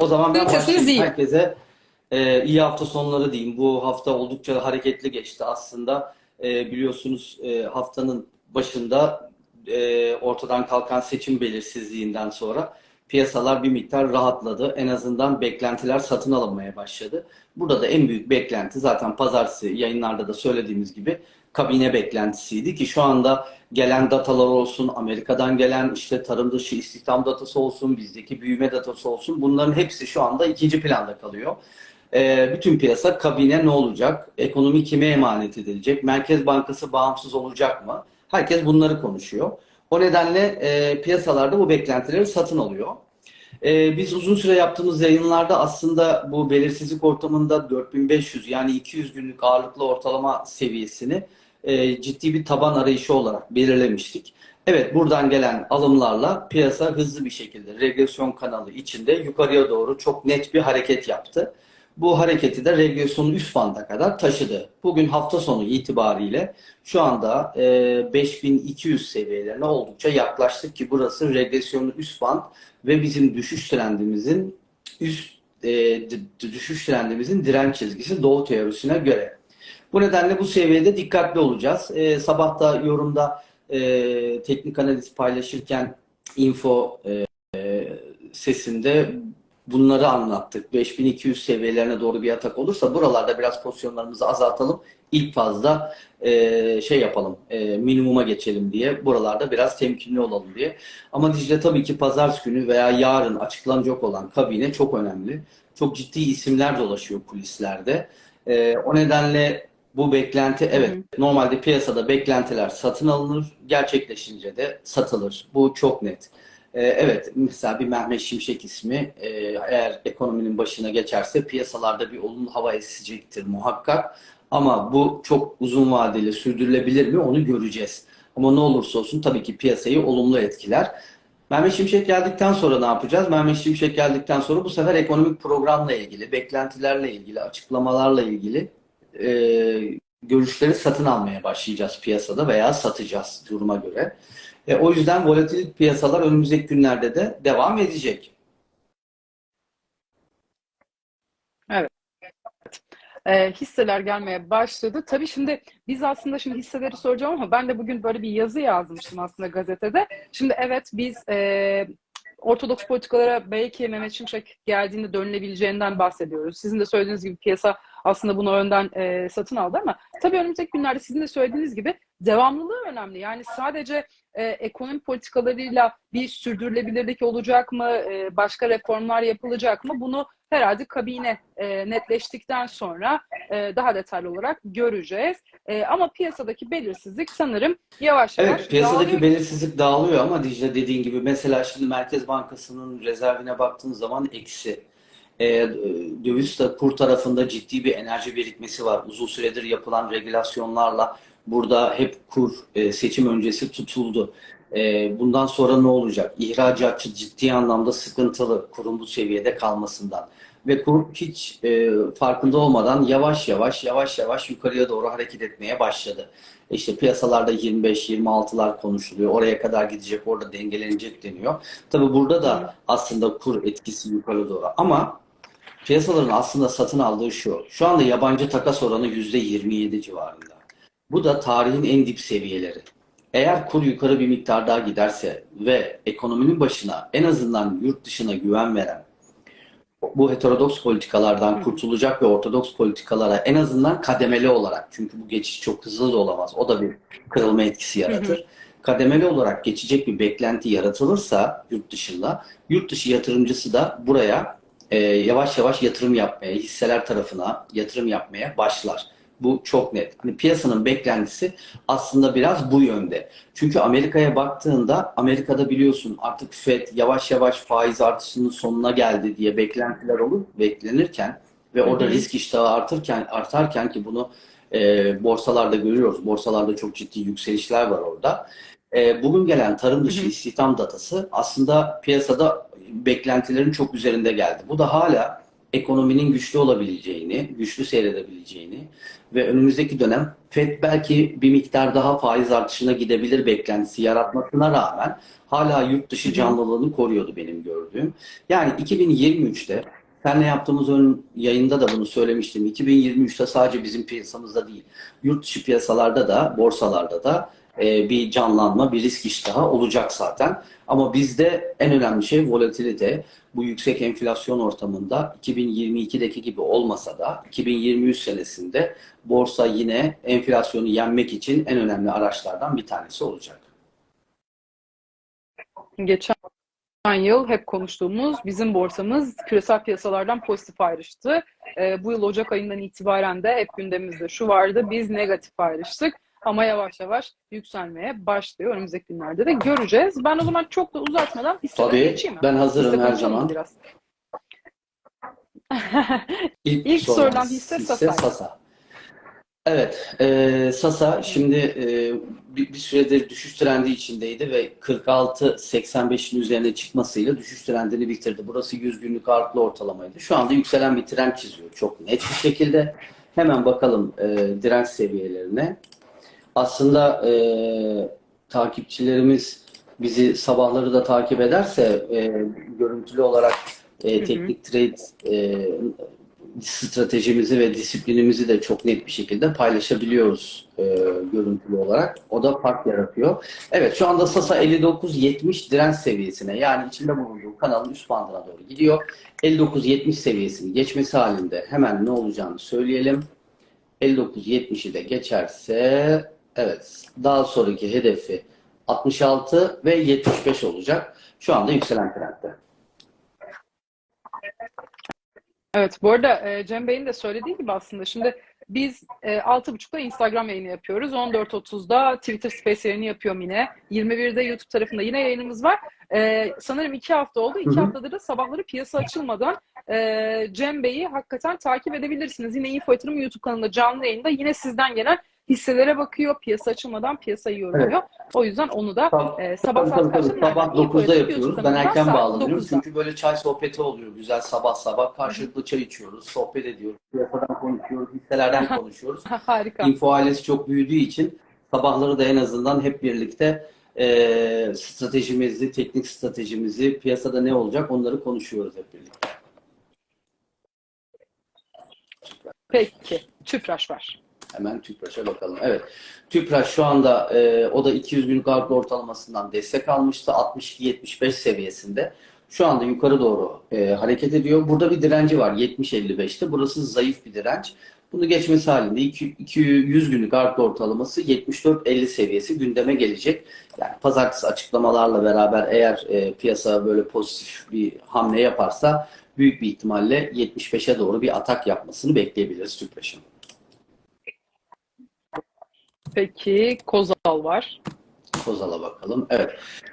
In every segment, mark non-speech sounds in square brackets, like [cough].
O zaman ben başlayayım. Herkese e, iyi hafta sonları diyeyim. Bu hafta oldukça hareketli geçti aslında. E, biliyorsunuz e, haftanın başında e, ortadan kalkan seçim belirsizliğinden sonra piyasalar bir miktar rahatladı. En azından beklentiler satın alınmaya başladı. Burada da en büyük beklenti zaten pazartesi yayınlarda da söylediğimiz gibi kabine beklentisiydi ki şu anda gelen datalar olsun, Amerika'dan gelen işte tarım dışı istihdam datası olsun, bizdeki büyüme datası olsun bunların hepsi şu anda ikinci planda kalıyor. Ee, bütün piyasa kabine ne olacak? Ekonomi kime emanet edilecek? Merkez Bankası bağımsız olacak mı? Herkes bunları konuşuyor. O nedenle e, piyasalarda bu beklentileri satın alıyor. Ee, biz uzun süre yaptığımız yayınlarda aslında bu belirsizlik ortamında 4500 yani 200 günlük ağırlıklı ortalama seviyesini e, ciddi bir taban arayışı olarak belirlemiştik. Evet buradan gelen alımlarla piyasa hızlı bir şekilde regresyon kanalı içinde yukarıya doğru çok net bir hareket yaptı. Bu hareketi de regresyonun üst banda kadar taşıdı. Bugün hafta sonu itibariyle şu anda e, 5200 seviyelerine oldukça yaklaştık ki burası regresyonun üst band ve bizim düşüş trendimizin üst e, düşüş trendimizin direnç çizgisi doğu teorisine göre. Bu nedenle bu seviyede dikkatli olacağız. E, sabah da yorumda e, teknik analiz paylaşırken info e, sesinde bunları anlattık. 5200 seviyelerine doğru bir atak olursa buralarda biraz pozisyonlarımızı azaltalım. İlk fazla e, şey yapalım, e, minimuma geçelim diye. Buralarda biraz temkinli olalım diye. Ama Dicle tabii ki pazartesi günü veya yarın açıklanacak olan kabine çok önemli. Çok ciddi isimler dolaşıyor kulislerde. E, o nedenle bu beklenti evet normalde piyasada beklentiler satın alınır, gerçekleşince de satılır. Bu çok net. Ee, Evet, mesela bir Mehmet Şimşek ismi e, eğer ekonominin başına geçerse piyasalarda bir olumlu hava esecektir muhakkak. Ama bu çok uzun vadeli sürdürülebilir mi onu göreceğiz. Ama ne olursa olsun tabii ki piyasayı olumlu etkiler. Mehmet Şimşek geldikten sonra ne yapacağız? Mehmet Şimşek geldikten sonra bu sefer ekonomik programla ilgili, beklentilerle ilgili, açıklamalarla ilgili e, görüşleri satın almaya başlayacağız piyasada veya satacağız duruma göre. E, o yüzden volatil piyasalar önümüzdeki günlerde de devam edecek. e, hisseler gelmeye başladı. Tabii şimdi biz aslında şimdi hisseleri soracağım ama ben de bugün böyle bir yazı yazmıştım aslında gazetede. Şimdi evet biz e, ortodoks politikalara belki Mehmet Şimşek geldiğinde dönülebileceğinden bahsediyoruz. Sizin de söylediğiniz gibi piyasa aslında bunu önden e, satın aldı ama tabii önümüzdeki günlerde sizin de söylediğiniz gibi devamlılığı önemli. Yani sadece e, ekonomi politikalarıyla bir sürdürülebilirlik olacak mı, e, başka reformlar yapılacak mı? Bunu herhalde kabine e, netleştikten sonra e, daha detaylı olarak göreceğiz. E, ama piyasadaki belirsizlik sanırım yavaş yavaş Evet, piyasadaki dağılıyor. belirsizlik dağılıyor ama Dicle dediğin gibi mesela şimdi Merkez Bankası'nın rezervine baktığın zaman eksi. E, döviz de kur tarafında ciddi bir enerji birikmesi var. Uzun süredir yapılan regülasyonlarla burada hep kur e, seçim öncesi tutuldu. E, bundan sonra ne olacak? İhracatçı ciddi anlamda sıkıntılı kurun bu seviyede kalmasından. Ve kur hiç e, farkında olmadan yavaş yavaş yavaş yavaş yukarıya doğru hareket etmeye başladı. İşte piyasalarda 25-26'lar konuşuluyor. Oraya kadar gidecek, orada dengelenecek deniyor. Tabii burada da aslında kur etkisi yukarı doğru. Ama piyasaların aslında satın aldığı şu. Şu anda yabancı takas oranı %27 civarında. Bu da tarihin en dip seviyeleri. Eğer kur yukarı bir miktar daha giderse ve ekonominin başına en azından yurt dışına güven veren bu heterodoks politikalardan kurtulacak ve ortodoks politikalara en azından kademeli olarak çünkü bu geçiş çok hızlı da olamaz. O da bir kırılma etkisi yaratır. Kademeli olarak geçecek bir beklenti yaratılırsa yurt dışında yurt dışı yatırımcısı da buraya e, yavaş yavaş yatırım yapmaya, hisseler tarafına yatırım yapmaya başlar. Bu çok net. Hani piyasanın beklentisi aslında biraz bu yönde. Çünkü Amerika'ya baktığında Amerika'da biliyorsun artık FED yavaş yavaş faiz artışının sonuna geldi diye beklentiler olur beklenirken ve orada Hı hı. risk iştahı artırken artarken ki bunu e, borsalarda görüyoruz. Borsalarda çok ciddi yükselişler var orada. E, bugün gelen tarım dışı Hı hı. istihdam datası aslında piyasada beklentilerin çok üzerinde geldi. Bu da hala ekonominin güçlü olabileceğini, güçlü seyredebileceğini ve önümüzdeki dönem FED belki bir miktar daha faiz artışına gidebilir beklentisi yaratmasına rağmen hala yurt dışı canlılığını koruyordu benim gördüğüm. Yani 2023'te Senle yaptığımız ön yayında da bunu söylemiştim. 2023'te sadece bizim piyasamızda değil, yurt dışı piyasalarda da, borsalarda da e, bir canlanma, bir risk iştahı olacak zaten. Ama bizde en önemli şey volatilite. Bu yüksek enflasyon ortamında 2022'deki gibi olmasa da 2023 senesinde borsa yine enflasyonu yenmek için en önemli araçlardan bir tanesi olacak. Geçen yıl hep konuştuğumuz bizim borsamız küresel piyasalardan pozitif ayrıştı. Ee, bu yıl Ocak ayından itibaren de hep gündemimizde şu vardı. Biz negatif ayrıştık. Ama yavaş yavaş yükselmeye başlıyor. Önümüzdeki günlerde de göreceğiz. Ben o zaman çok da uzatmadan Tabii geçeyim mi? ben hazırım Hisse her zaman. Biraz. [laughs] İlk, İlk sorulan sorulan hisse hisse Sasa'ydı. Sasa. Evet, e, Sasa şimdi e, bir, bir süredir düşüş trendi içindeydi ve 46-85'in üzerine çıkmasıyla düşüş trendini bitirdi. Burası 100 günlük artlı ortalamaydı. Şu anda yükselen bir trend çiziyor çok net bir şekilde. Hemen bakalım e, direnç seviyelerine. Aslında e, takipçilerimiz bizi sabahları da takip ederse e, görüntülü olarak e, teknik trade e, stratejimizi ve disiplinimizi de çok net bir şekilde paylaşabiliyoruz e, görüntülü olarak. O da fark yaratıyor. Evet şu anda Sasa 59-70 direnç seviyesine yani içinde bulunduğu kanalın üst bandına doğru gidiyor. 59-70 seviyesini geçmesi halinde hemen ne olacağını söyleyelim. 59-70'i de geçerse evet daha sonraki hedefi 66 ve 75 olacak. Şu anda yükselen trendde. Evet, bu arada e, Cem Bey'in de söylediği gibi aslında şimdi biz e, 6.30'da Instagram yayını yapıyoruz. 14.30'da Twitter Space yayını yapıyorum yine. 21'de YouTube tarafında yine yayınımız var. E, sanırım iki hafta oldu. İki haftadır da sabahları piyasa açılmadan e, Cem Bey'i hakikaten takip edebilirsiniz. Yine Info Yatırım YouTube kanalında canlı yayında yine sizden gelen hisselere bakıyor. Piyasa açılmadan piyasayı yorumluyor. O yüzden onu da Tabii. e, sabah Tabii, saat tabii? Sabah Nereden? Info 9'da Yatırım yapıyoruz. Ben erken bağlanıyorum. 9'da. Çünkü böyle çay sohbeti oluyor. Güzel sabah sabah karşılıklı çay içiyoruz. Sohbet ediyoruz. Piyasadan konuşuyoruz. Hisselerden [laughs] konuşuyoruz. Harika. Info ailesi çok büyüdüğü için sabahları da en azından hep birlikte e, stratejimizi, teknik stratejimizi, piyasada ne olacak onları konuşuyoruz hep birlikte. Peki. Tüpraş var. Hemen Tüpraş'a bakalım. Evet. Tüpraş şu anda e, o da 200 günlük artlı ortalamasından destek almıştı. 62-75 seviyesinde. Şu anda yukarı doğru e, hareket ediyor. Burada bir direnci var 70-55'te. Burası zayıf bir direnç. Bunu geçmesi halinde 200 günlük artlı ortalaması 74-50 seviyesi gündeme gelecek. Yani pazartesi açıklamalarla beraber eğer e, piyasa böyle pozitif bir hamle yaparsa büyük bir ihtimalle 75'e doğru bir atak yapmasını bekleyebiliriz Tüpraş'ın. Peki Kozal var. Kozal'a bakalım. Evet.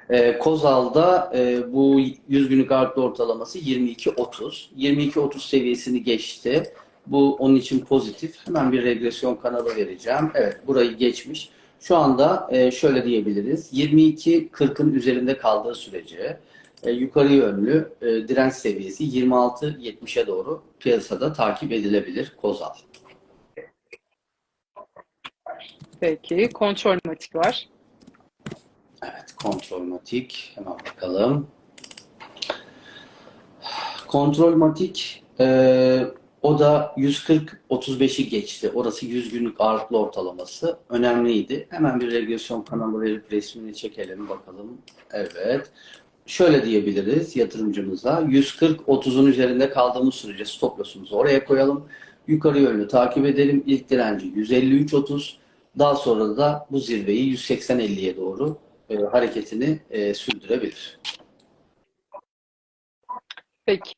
Ee, Kozal'da e, bu 100 günlük artlı ortalaması 22.30. 22.30 seviyesini geçti. Bu onun için pozitif. Hemen bir regresyon kanalı vereceğim. Evet, burayı geçmiş. Şu anda e, şöyle diyebiliriz. 22.40'ın üzerinde kaldığı sürece e, yukarı yönlü e, direnç seviyesi 26.70'e doğru piyasada takip edilebilir Kozal. Peki Kontrolmatik var. Evet, kontrolmatik. Hemen bakalım. Kontrolmatik e, o da 140-35'i geçti. Orası 100 günlük ağırlıklı ortalaması. Önemliydi. Hemen bir regresyon kanalı verip resmini çekelim bakalım. Evet. Şöyle diyebiliriz yatırımcımıza. 140-30'un üzerinde kaldığımız sürece stop loss'umuzu oraya koyalım. Yukarı yönlü takip edelim. İlk direnci 153-30. Daha sonra da bu zirveyi 180-50'ye doğru e, hareketini e, sürdürebilir. Peki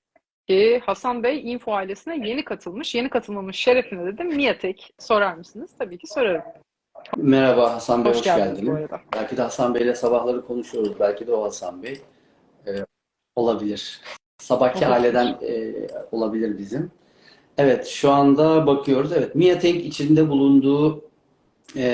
Hasan Bey Info ailesine yeni katılmış. Yeni katılmamış şerefine dedim. Miatek sorar mısınız? Tabii ki sorarım. Merhaba Hasan Bey, Hoş hoş, geldiniz geldiniz. Belki de Hasan Bey'le sabahları konuşuyoruz. Belki de o Hasan Bey. E, olabilir. Sabahki Olabilir. aileden e, olabilir bizim. Evet, şu anda bakıyoruz. Evet, Miatek içinde bulunduğu e,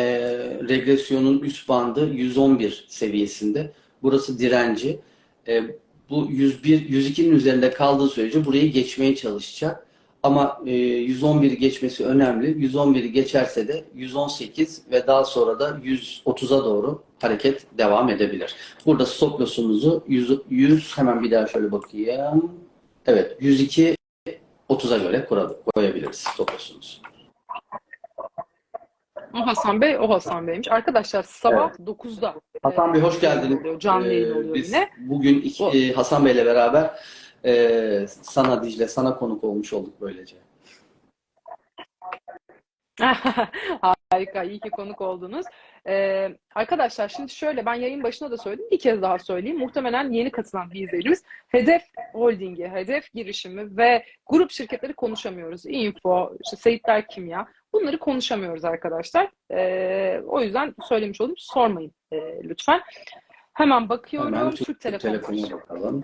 regresyonun üst bandı 111 seviyesinde. Burası direnci. E, bu 101, 102'nin üzerinde kaldığı sürece burayı geçmeye çalışacak. Ama e, 111'i geçmesi önemli. 111'i geçerse de 118 ve daha sonra da 130'a doğru hareket devam edebilir. Burada stop loss'umuzu 100, 100 hemen bir daha şöyle bakayım. Evet 102 30'a göre koyabiliriz stop loss'umuzu. O Hasan Bey, o Hasan Bey'miş. Arkadaşlar sabah 9'da Hasan Bey hoş geldiniz. oluyor, canlı yayın Ee, oluyor biz yine. bugün iki, e, Hasan Bey'le beraber e, sana Dicle, sana konuk olmuş olduk böylece. [laughs] Harika, iyi ki konuk oldunuz. Ee, arkadaşlar şimdi şöyle ben yayın başında da söyledim, bir kez daha söyleyeyim. Muhtemelen yeni katılan bir izleyicimiz Hedef Holding'i, Hedef girişimi ve grup şirketleri konuşamıyoruz. Info, işte Seyitler Kimya bunları konuşamıyoruz arkadaşlar. Ee, o yüzden söylemiş olayım, sormayın e, lütfen. Hemen bakıyorum, Hemen Türk, Türk bakalım.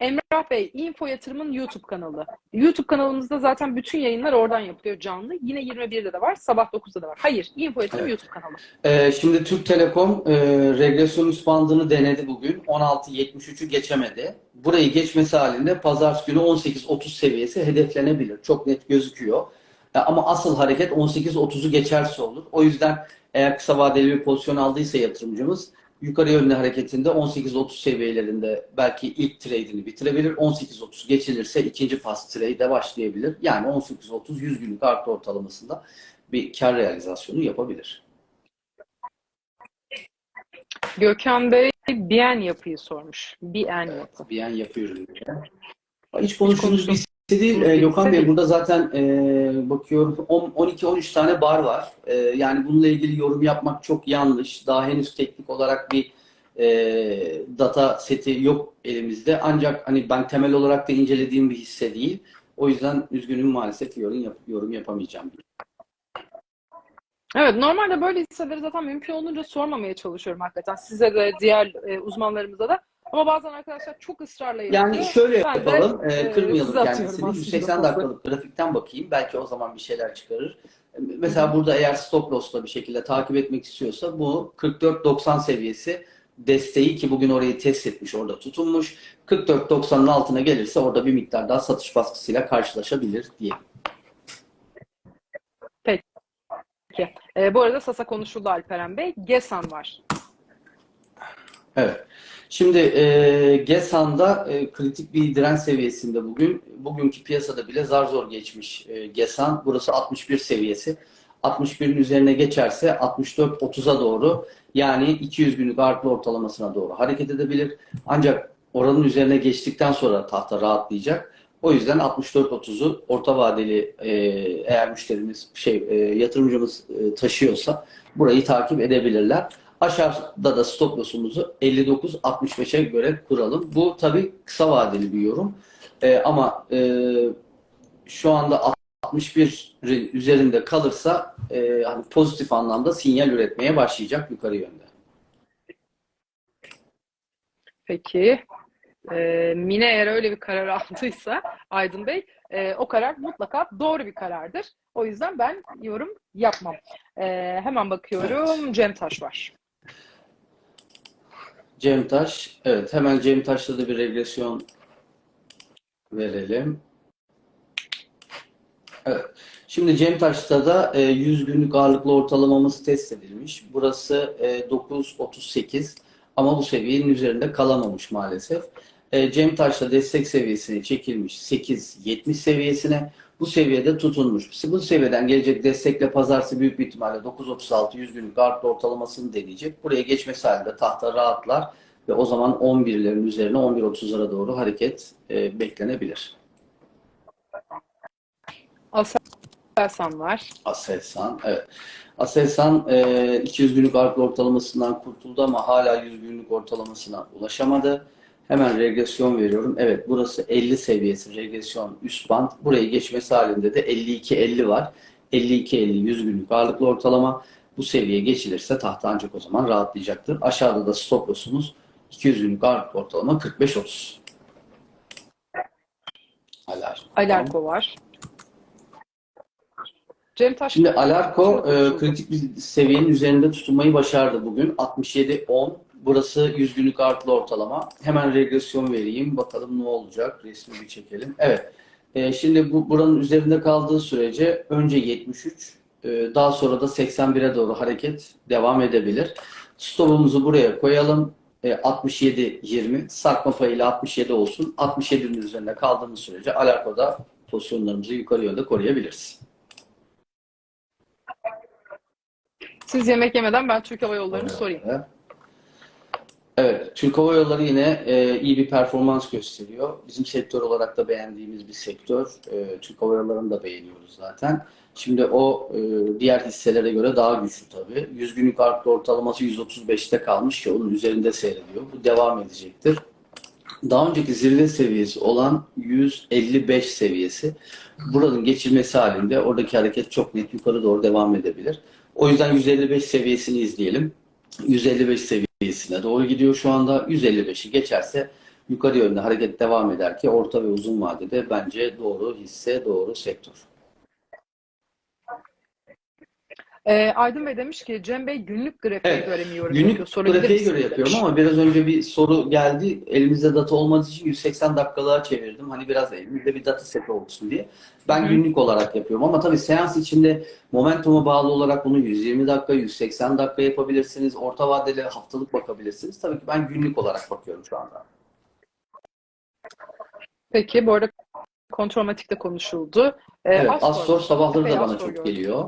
Emrah Bey, Info Yatırım'ın YouTube kanalı. YouTube kanalımızda zaten bütün yayınlar oradan yapılıyor canlı. Yine 21'de de var, sabah 9'da da var. Hayır, Info Yatırım Evet. YouTube kanalı. Ee, şimdi Türk Telekom e, regresyon üst bandını denedi bugün. 16.73'ü geçemedi. Burayı geçmesi halinde pazartesi günü 18.30 seviyesi hedeflenebilir. Çok net gözüküyor. Ama asıl hareket 18.30'u geçerse olur. O yüzden eğer kısa vadeli bir pozisyon aldıysa yatırımcımız yukarı yönlü hareketinde 18.30 seviyelerinde belki ilk trade'ini bitirebilir. 18.30 geçilirse ikinci faz trade'e başlayabilir. Yani 18.30 100 günlük artı ortalamasında bir kar realizasyonu yapabilir. Gökhan Bey, Bien yapıyı sormuş. Bien yapı. Bir an yapıyorum. diye. Hiç konuştuğumuz bir değil. Hı, Ee, Gökhan Bey burada zaten e, bakıyorum 12-13 tane bar var. E, yani bununla ilgili yorum yapmak çok yanlış. Daha henüz teknik olarak bir e, data seti yok elimizde. Ancak hani ben temel olarak da incelediğim bir hisse değil. O yüzden üzgünüm maalesef yorum, yap- yorum yapamayacağım. Evet, normalde böyle hisseleri zaten mümkün olunca sormamaya çalışıyorum hakikaten. Size de, diğer e, uzmanlarımıza da. Ama bazen arkadaşlar çok ısrarla yapıyor. Yani şöyle Ben de, yapalım, e, e, kırmayalım kendisini. aslında 180 pası. dakikalık grafikten bakayım. Belki o zaman bir şeyler çıkarır. Mesela burada eğer stop loss'la bir şekilde takip etmek istiyorsa bu 44.90 seviyesi desteği ki bugün orayı test etmiş, orada tutunmuş. 44.90'ın altına gelirse orada bir miktar daha satış baskısıyla karşılaşabilir diye. E, bu arada Sasa konuşuldu Alperen Bey. Gesan var. Evet. Şimdi e, Gesan'da e, kritik bir direnç seviyesinde bugün. Bugünkü piyasada bile zar zor geçmiş e, Gesan. Burası 61 seviyesi. 61'in üzerine geçerse 64-30'a doğru yani 200 günlük artı ortalamasına doğru hareket edebilir. Ancak oranın üzerine geçtikten sonra tahta rahatlayacak. O yüzden 64-30'u orta vadeli e, eğer müşterimiz şey e, yatırımcımız e, taşıyorsa burayı takip edebilirler. Aşağıda da stop loss'umuzu 59-65'e göre kuralım. Bu tabii kısa vadeli bir yorum. Ee, ama e, şu anda 61'in üzerinde kalırsa e, hani pozitif anlamda sinyal üretmeye başlayacak yukarı yönde. Peki. E, Mine eğer öyle bir karar [laughs] aldıysa Aydın Bey e, o karar mutlaka doğru bir karardır. O yüzden ben yorum yapmam. E, hemen bakıyorum. Cem Taş var. Cem Taş, evet hemen Cem Taş'ta da bir regresyon verelim. Evet. Şimdi Cem Taş'ta da e, 100 günlük ağırlıklı ortalamamız test edilmiş. Burası e, 9.38 ama bu seviyenin üzerinde kalamamış maalesef. E, Cem Taş'ta destek seviyesine çekilmiş 8.70 seviyesine. Bu seviyede tutunmuş. Bu seviyeden gelecek destekle pazartesi büyük bir ihtimalle 9.36 100 günlük ağırlıklı ortalamasını deneyecek. Buraya geçmesi halinde tahta rahatlar ve o zaman 11'lerin üzerine 11.30'lara doğru hareket e, beklenebilir. Aselsan var. Aselsan, evet. Aselsan e, 200 günlük ağırlıklı ortalamasından kurtuldu ama hala 100 günlük ortalamasına ulaşamadı. Hemen regresyon veriyorum. Evet burası 50 seviyesi regresyon üst band. Burayı geçmesi halinde de 52-50 var. 52-50 100 günlük ağırlıklı ortalama. Bu seviye geçilirse tahta ancak o zaman rahatlayacaktır. Aşağıda da stop loss'umuz 200 günlük ağırlıklı ortalama 45-30. Alarm. Alarko var. Cem Taş. Şimdi Alarko e, kritik bir seviyenin üzerinde tutunmayı başardı bugün. 67-10. Burası 100 günlük artılı ortalama. Hemen regresyon vereyim. Bakalım ne olacak. Resmi bir çekelim. Evet. E, şimdi bu buranın üzerinde kaldığı sürece önce 73, e, daha sonra da 81'e doğru hareket devam edebilir. Stopumuzu buraya koyalım. E, 67-20, sarkma payıyla 67 olsun. 67'nin üzerinde kaldığımız sürece Alarko'da pozisyonlarımızı yukarı yönde koruyabiliriz. Siz yemek yemeden ben Türk Hava Yolları'nı sorayım. Evet, Türk Hava Yolları yine e, iyi bir performans gösteriyor. Bizim sektör olarak da beğendiğimiz bir sektör. E, Türk Hava Yolları'nı da beğeniyoruz zaten. Şimdi o e, diğer hisselere göre daha güçlü tabii. 100 günlük artı ortalaması 135'te kalmış ki onun üzerinde seyrediyor. Bu devam edecektir. Daha önceki zirve seviyesi olan 155 seviyesi. Buranın geçilmesi halinde oradaki hareket çok net yukarı doğru devam edebilir. O yüzden 155 seviyesini izleyelim. 155 seviyesine doğru gidiyor şu anda. 155'i geçerse yukarı yönde hareket devam eder ki orta ve uzun vadede bence doğru hisse, doğru sektör. Ee, Aydın Bey demiş ki Cem Bey günlük grafiğe Evet, göre mi yorum Günlük yapıyor? Sorabilir grafiğe göre misiniz yapıyorum demiş. ama biraz önce bir soru geldi. Elimizde data olmadığı için 180 dakikalığa çevirdim. Hani biraz elimizde bir data seti olsun diye. Ben Hı günlük olarak yapıyorum ama tabii seans içinde momentuma bağlı olarak bunu 120 dakika, 180 dakika yapabilirsiniz. Orta vadeli haftalık bakabilirsiniz. Tabii ki ben günlük olarak bakıyorum şu anda. Peki bu arada kontrolmatikte konuşuldu. Ee, Evet, Astor. Astor sabahları da bana Astor çok gördüm. geliyor.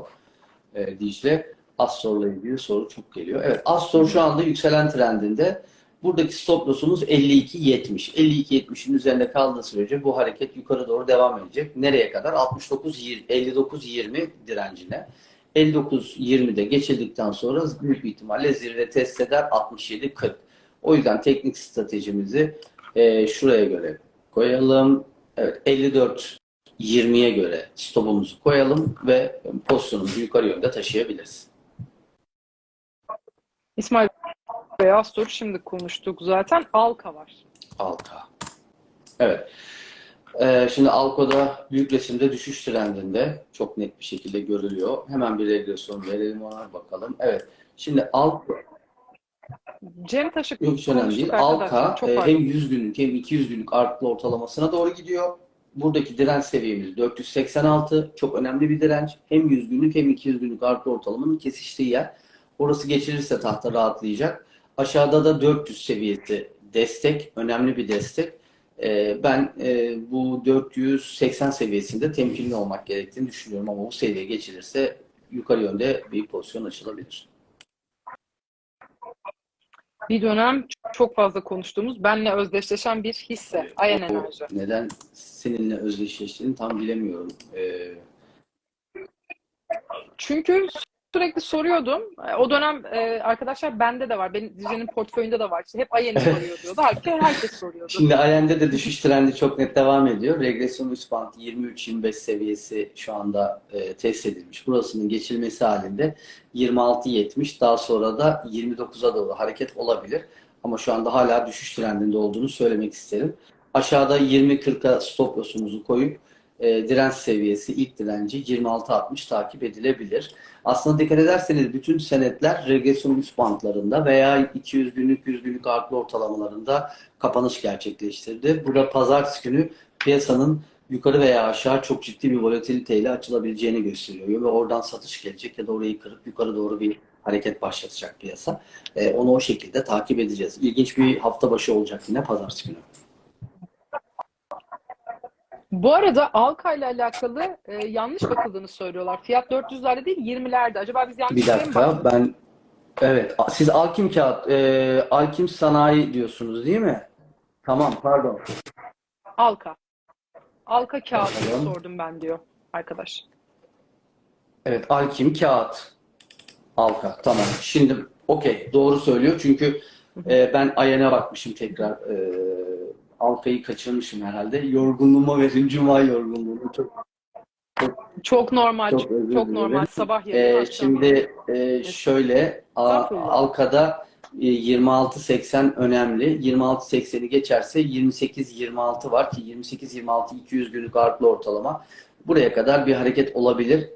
Ee, Dicle, Astor'la ilgili soru çok geliyor. Evet, Astor şu anda yükselen trendinde. Buradaki stop loss'umuz 52.70. 52.70'in üzerinde kaldığı sürece bu hareket yukarı doğru devam edecek. Nereye kadar? 69 59.20 direncine. 59.20'de geçildikten sonra büyük ihtimalle zirve test eder 67.40. O yüzden teknik stratejimizi e, şuraya göre koyalım. Evet, 54 20'ye göre stopumuzu koyalım ve pozisyonumuzu yukarı yönde taşıyabiliriz. İsmail Bey Astor şimdi konuştuk zaten. Alka var. Alka. Evet. Ee, şimdi Alko'da büyük resimde düşüş trendinde çok net bir şekilde görülüyor. Hemen bir regresyon verelim ona bakalım. Evet. Şimdi Alko Cem Taş'ı yok hiç önemli değil. Alka e, hem 100 günlük hem 200 günlük artılı ortalamasına doğru gidiyor. Buradaki direnç seviyemiz 486. Çok önemli bir direnç. Hem 100 günlük hem 200 günlük artı ortalamanın kesiştiği yer. Orası geçirirse tahta rahatlayacak. Aşağıda da 400 seviyesi destek. Önemli bir destek. Ee, ben e, bu 480 seviyesinde temkinli olmak gerektiğini düşünüyorum ama bu seviye geçilirse yukarı yönde bir pozisyon açılabilir. Bir dönem çok fazla konuştuğumuz, benle özdeşleşen bir hisse. Ayen O Enerji. neden seninle özdeşleştiğini tam bilemiyorum. Ee, Çünkü sürekli soruyordum. E, O dönem e, arkadaşlar bende de var. Benim Dice'nin portföyünde de var. İşte hep Ayen'i soruyor diyordu. Halbuki herkes soruyordu. Şimdi Ayen'de de düşüş trendi çok net devam ediyor. Regresyon üst band 23-25 seviyesi şu anda e, test edilmiş. Burasının geçilmesi halinde 26-70 daha sonra da 29'a doğru hareket olabilir. Ama şu anda hala düşüş trendinde olduğunu söylemek isterim. Aşağıda 20-40'a stop loss'umuzu koyup e, direnç seviyesi ilk direnci 26-60 takip edilebilir. Aslında dikkat ederseniz bütün senetler regresyon üst bantlarında veya 200 günlük 100 günlük artı ortalamalarında kapanış gerçekleştirdi. Burada pazartesi günü piyasanın yukarı veya aşağı çok ciddi bir volatiliteyle açılabileceğini gösteriyor ve oradan satış gelecek ya da orayı kırıp yukarı doğru bir hareket başlatacak piyasa. E, onu o şekilde takip edeceğiz. İlginç bir hafta başı olacak yine pazartesi günü. Bu arada Alka ile alakalı e, yanlış bakıldığını söylüyorlar. Fiyat 400'lerde değil 20'lerde. Acaba biz yanlış Bir şeye mi dakika baktık? ben evet siz Alkim kağıt e, Alkim sanayi diyorsunuz değil mi? Tamam pardon. Alka. Alka Bakalım. sordum ben diyor arkadaş. Evet, Alkim kağıt. Alka. Tamam. Şimdi okey. Doğru söylüyor. Çünkü e, ben Ayen'e bakmışım tekrar. E, Alka'yı kaçırmışım herhalde. Yorgunluğuma verin. Cuma yorgunluğunu. Çok, Çok normal. Çok Çok, özür çok dilerim. normal. Sabah e, yayını akşam şimdi e, şöyle A-. Alka'da e, 26.80 önemli. 26.80'i geçerse 28.26 var ki 28.26 200 günlük artılı ortalama. Buraya kadar bir hareket olabilir.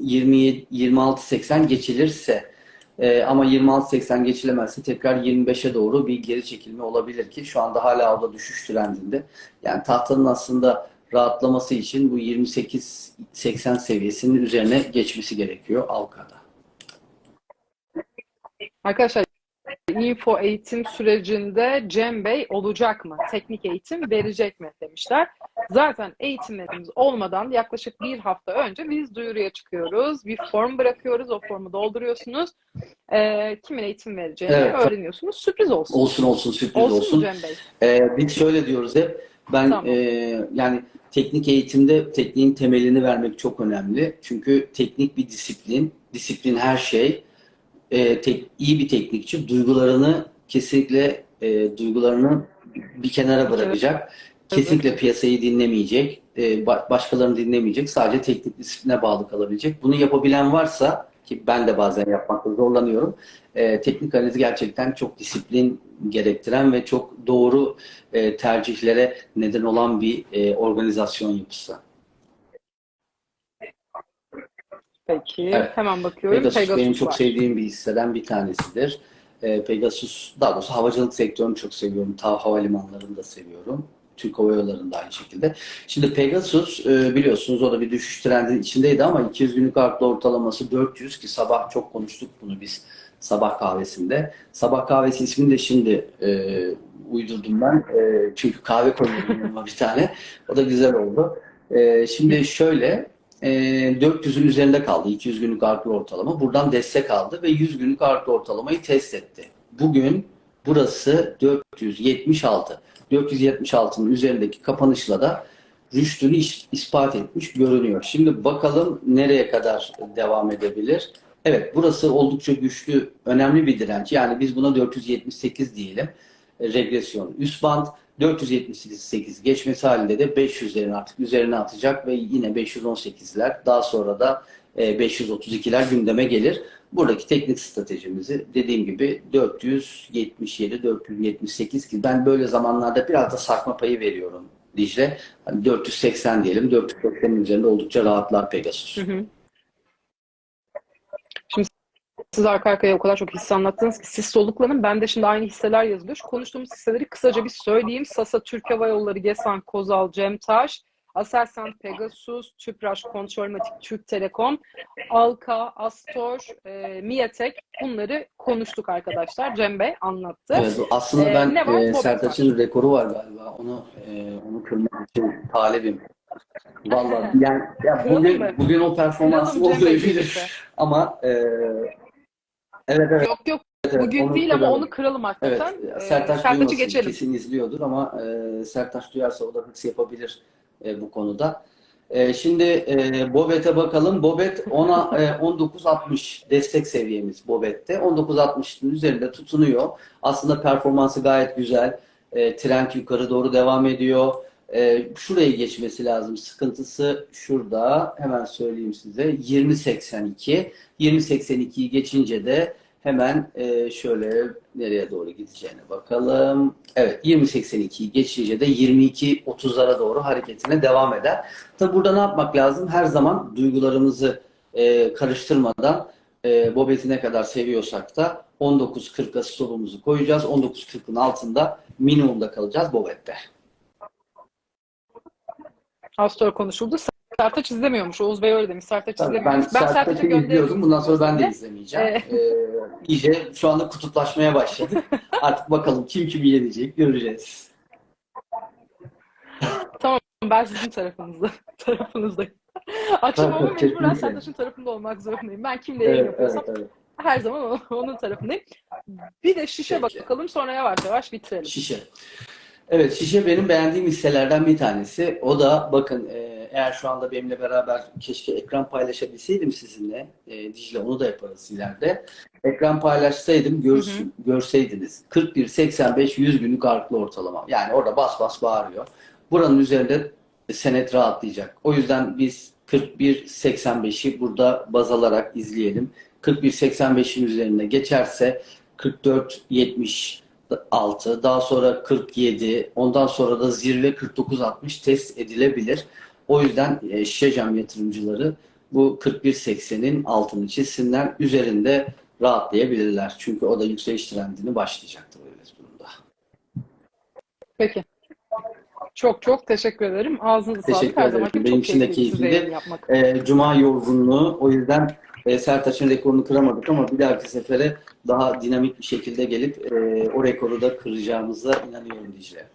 27 26.80 geçilirse e, ama 26.80 geçilemezse tekrar 25'e doğru bir geri çekilme olabilir ki şu anda hala o da düşüş trendinde. Yani tahtanın aslında rahatlaması için bu 28-80 seviyesinin üzerine geçmesi gerekiyor Alka'da. Arkadaşlar info eğitim sürecinde Cem Bey olacak mı? Teknik eğitim verecek mi demişler. Zaten eğitimlerimiz olmadan yaklaşık bir hafta önce biz duyuruya çıkıyoruz. Bir form bırakıyoruz. O formu dolduruyorsunuz. Ee, kimin eğitim vereceğini Evet. öğreniyorsunuz. Sürpriz olsun. Olsun olsun sürpriz Olsun, olsun. Cem Bey? Ee, biz şöyle diyoruz hep. Ben Tamam. e, yani teknik eğitimde tekniğin temelini vermek çok önemli. Çünkü teknik bir disiplin. Disiplin her şey. E, tek, iyi bir teknikçi duygularını kesinlikle e, duygularını bir kenara bırakacak. Kesinlikle piyasayı dinlemeyecek. e, ba- başkalarını dinlemeyecek. Sadece teknik disipline bağlı kalabilecek. Bunu yapabilen varsa ki ben de bazen yapmakta zorlanıyorum. E, teknik analiz gerçekten çok disiplin gerektiren ve çok doğru e, tercihlere neden olan bir e, organizasyon yapısı. Peki. Evet. Hemen bakıyorum. Pegasus, Pegasus benim çok var. sevdiğim bir hisseden bir tanesidir. E, Pegasus, daha doğrusu havacılık sektörünü çok seviyorum. Ta havalimanlarını da seviyorum. Türk Hava Yolları'nda da aynı şekilde. Şimdi Pegasus e, biliyorsunuz o da bir düşüş trendinin içindeydi ama 200 günlük artlı ortalaması 400 ki sabah çok konuştuk bunu biz sabah kahvesinde. Sabah kahvesi ismini de şimdi e, uydurdum ben. E, çünkü kahve yanıma bir tane. O da güzel oldu. E, şimdi şöyle e, 400'ün üzerinde kaldı 200 günlük artlı ortalama. Buradan destek aldı ve 100 günlük artlı ortalamayı test etti. Bugün burası 476. 476'nın üzerindeki kapanışla da rüştünü is- ispat etmiş görünüyor. Şimdi bakalım nereye kadar devam edebilir. Evet burası oldukça güçlü, önemli bir direnç. Yani biz buna 478 diyelim. Regresyon üst band 478 geçmesi halinde de 500'lerin artık üzerine atacak ve yine 518'ler daha sonra da e, 532'ler gündeme gelir. Buradaki teknik stratejimizi dediğim gibi 477, 478 ki ben böyle zamanlarda biraz da sarkma payı veriyorum Dicle. Hani 480 diyelim. 480'in üzerinde oldukça rahatlar Pegasus. Hı hı. Siz arka arkaya o kadar çok hisse anlattınız ki siz soluklanın. Ben de şimdi aynı hisseler yazılıyor. Şu konuştuğumuz hisseleri kısaca bir söyleyeyim. Sasa, Türk Hava Yolları, Gesan, Kozal, Cemtaş, Aselsan, Pegasus, Tüpraş, Kontrolmatik, Türk Telekom, Alka, Astor, e, Miatek bunları konuştuk arkadaşlar. Cem Bey anlattı. Evet, aslında Ee, ben var? e, Sertaç'ın rekoru var galiba. Onu e, onu kırmak için talibim. Vallahi yani ya bugün bugün o performansı olmayabilir. Ama e, evet evet. Yok yok evet, bugün onu değil ama kıralım. onu kıralım Evet, hakikaten. Ee, Sertaç Sertaç'ı duymasın. geçelim. Kesin izliyordur ama e, Sertaç duyarsa o da hırs yapabilir e, bu konuda. E, şimdi e, Bobet'e bakalım. Bobet ona e, 19.60 destek seviyemiz Bobet'te. 19.60'ın üzerinde tutunuyor. Aslında performansı gayet güzel. E, trend yukarı doğru devam ediyor. E, şuraya geçmesi lazım. Sıkıntısı şurada. Hemen söyleyeyim size. 20.82. 20.82'yi geçince de Hemen e, şöyle nereye doğru gideceğine bakalım. Evet 20.82'yi geçince de 22.30'lara doğru hareketine devam eder. Tabi burada ne yapmak lazım? Her zaman duygularımızı e, karıştırmadan e, Bobet'i ne kadar seviyorsak da 19.40'a stopumuzu koyacağız. 19.40'ın altında minimumda kalacağız Bobet'te. Astor konuşuldu. Sertaç izlemiyormuş. Oğuz Bey öyle demiş. Sertaç Tabii ben izlemiyormuş. Ben Sertaç'a Sertaç'ı izliyordum. Bundan sonra ben de izlemeyeceğim. Ee, iyice şu anda kutuplaşmaya başladık. [laughs] Artık bakalım kim kimi yenecek göreceğiz. Tamam ben sizin tarafınızda. [laughs] tarafınızdayım. Akşam ama mecburen. Sertaç'ın tarafında olmak zorundayım. Ben kimle yayın Evet, yapıyorsam evet, evet. her zaman onun tarafındayım. Bir de şişe Peki. bakalım sonra yavaş yavaş bitirelim. Şişe. Evet, şişe benim beğendiğim hisselerden bir tanesi. O da bakın e, eğer şu anda benimle beraber keşke ekran paylaşabilseydim sizinle. E, Dicle onu da yaparız ileride. Ekran paylaşsaydım gör, Hı hı. görseydiniz. 41, 85, 100 günlük artlı ortalama. Yani orada bas bas bağırıyor. Buranın üzerinde senet rahatlayacak. O yüzden biz 41, 85'i burada baz alarak izleyelim. 41, 85'in üzerine geçerse 44, 70 6, daha sonra 47, ondan sonra da zirve 49-60 test edilebilir. O yüzden e, Şişecam yatırımcıları bu 41-80'in altını çizsinler, üzerinde rahatlayabilirler. Çünkü o da yükseliş trendini başlayacaktır öyle durumda. Peki. Çok çok teşekkür ederim. Ağzınıza sağlık. Teşekkür Her ederim. gibi Benim için de keyifliydi. yayın yapmak. E, Cuma yorgunluğu. O yüzden e, Sertaç'ın rekorunu kıramadık ama bir dahaki sefere daha dinamik bir şekilde gelip e, o rekoru da kıracağımıza inanıyorum Dicle.